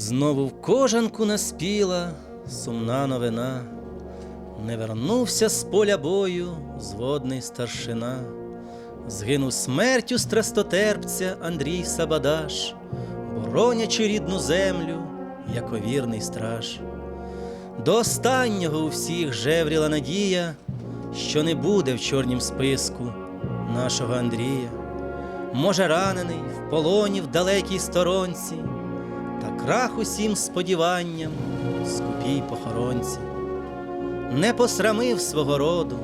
Знову в кожанку наспіла сумна новина. Не вернувся з поля бою зводний старшина. Згинув смертю страстотерпця Андрій Сабадаш, боронячи рідну землю, як овірний страж. До останнього у всіх жевріла надія, що не буде в чорнім списку нашого Андрія. Може, ранений в полоні в далекій сторонці, та крах усім сподіванням скупій похоронці. Не посрамив свого роду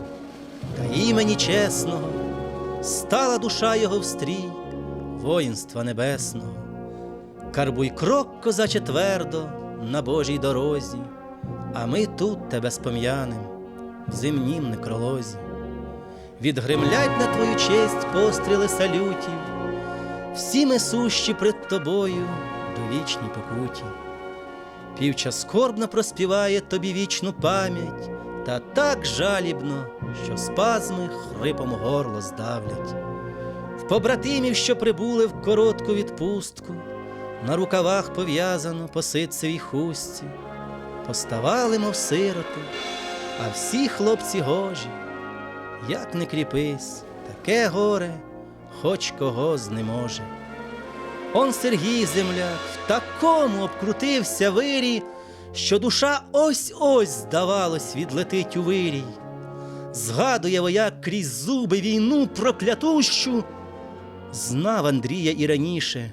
та імені чесного, стала душа його в стрій воїнства небесного. Карбуй крок, козаче твердо на Божій дорозі, а ми тут тебе спом'янем в земнім некролозі. Відгремлять на твою честь постріли салютів, всі ми сущі пред тобою до вічній покуті. Півча скорбно проспіває тобі вічну пам'ять, та так жалібно, що спазми хрипом горло здавлять. В побратимів, що прибули в коротку відпустку, на рукавах пов'язано по ситцевій хустці, поставали, мов сироти, а всі хлопці гожі, як не кріпись, таке горе, хоч кого знеможе. Он Сергій земляк в такому обкрутився вирі, що душа ось-ось, здавалось, відлетить у вирій. Згадує вояк крізь зуби війну проклятущу. Знав Андрія і раніше,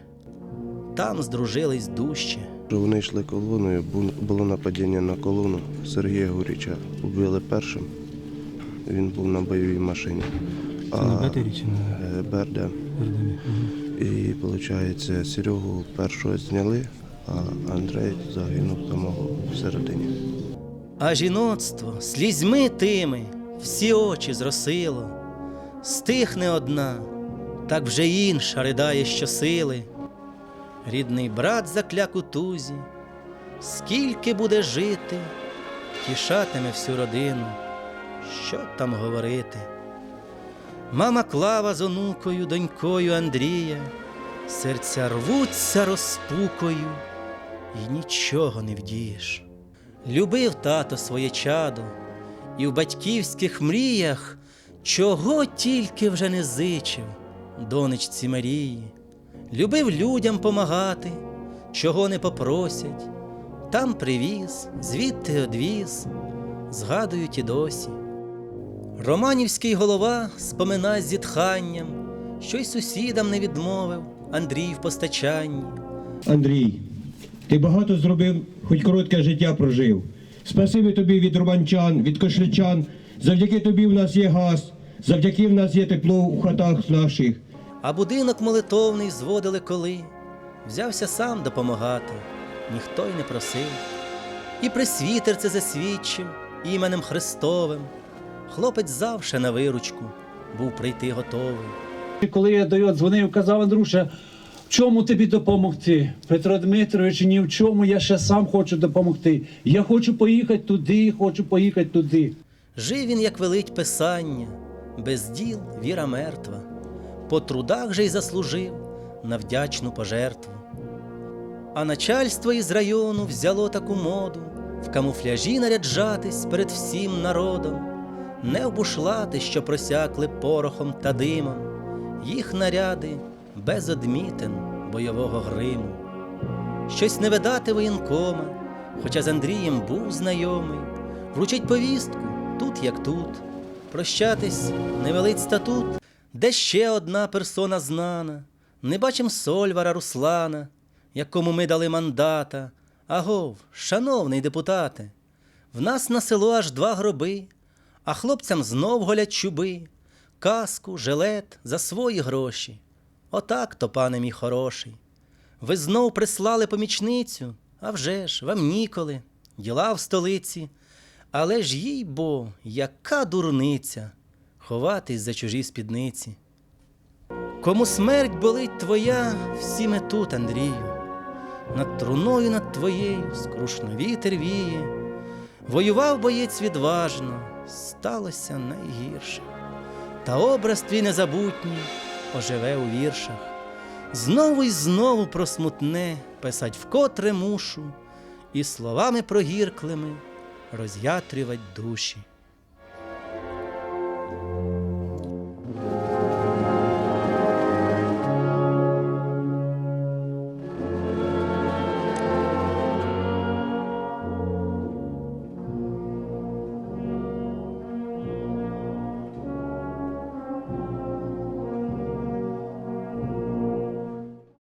там здружились дужче. Вони йшли колоною, було нападіння на колону Сергія Гуріча. Убили першим. Він був на бойовій машині. Це на Бетері чи на е, БРД. І виходить, Серегу першого зняли, а Андрей загинув там всередині. А жіноцтво слізьми тими всі очі зросило, стихне одна, так вже інша ридає щосили. Рідний брат закляк у тузі, скільки буде жити, тішатиме всю родину, що там говорити. Мама Клава з онукою, донькою Андрія, серця рвуться розпукою, і нічого не вдієш. Любив тато своє чадо, і в батьківських мріях чого тільки вже не зичив донечці Марії. Любив людям помагати, чого не попросять, там привіз, звідти одвіз, згадують і досі. Романівський голова спомина з зітханням, що й сусідам не відмовив Андрій в постачанні. Андрій, ти багато зробив, хоч коротке життя прожив. Спасибі тобі від романчан, від кошлячан. Завдяки тобі в нас є газ, завдяки в нас є тепло у хатах наших. А будинок молитовний зводили коли, взявся сам допомагати, ніхто й не просив. І присвітер це засвідчив іменем Христовим. Хлопець завше на виручку був прийти готовий. Коли я до його дзвонив, казав Андрюша, в чому тобі допомогти? Петро Дмитрович, ні в чому, я ще сам хочу допомогти. Я хочу поїхати туди, хочу поїхати туди. Жив він, як велить писання, без діл віра мертва, по трудах же й заслужив на вдячну пожертву. А начальство із району взяло таку моду в камуфляжі наряджатись перед всім народом, не в бушлати, що просякли порохом та димом, їх наряди без одмітин бойового гриму. Щось не видати воєнкома, хоча з Андрієм був знайомий, вручить повістку тут як тут, прощатись не велить статут, де ще одна персона знана, не бачим Сольвара Руслана, якому ми дали мандата. Агов, шановний депутате, в нас на село аж два гроби, а хлопцям знов голять чуби, каску, жилет за свої гроші. Отак то, пане мій хороший. Ви знов прислали помічницю, а вже ж, вам ніколи, діла в столиці. Але ж їй бо, яка дурниця ховатись за чужі спідниці. Кому смерть болить твоя, всі ми тут, Андрію, над труною над твоєю скрушно вітер віє. Воював боєць відважно, сталося найгірше. Та образ твій незабутній оживе у віршах. Знову й знову про смутне писать вкотре мушу, і словами прогірклими роз'ятрювать душі.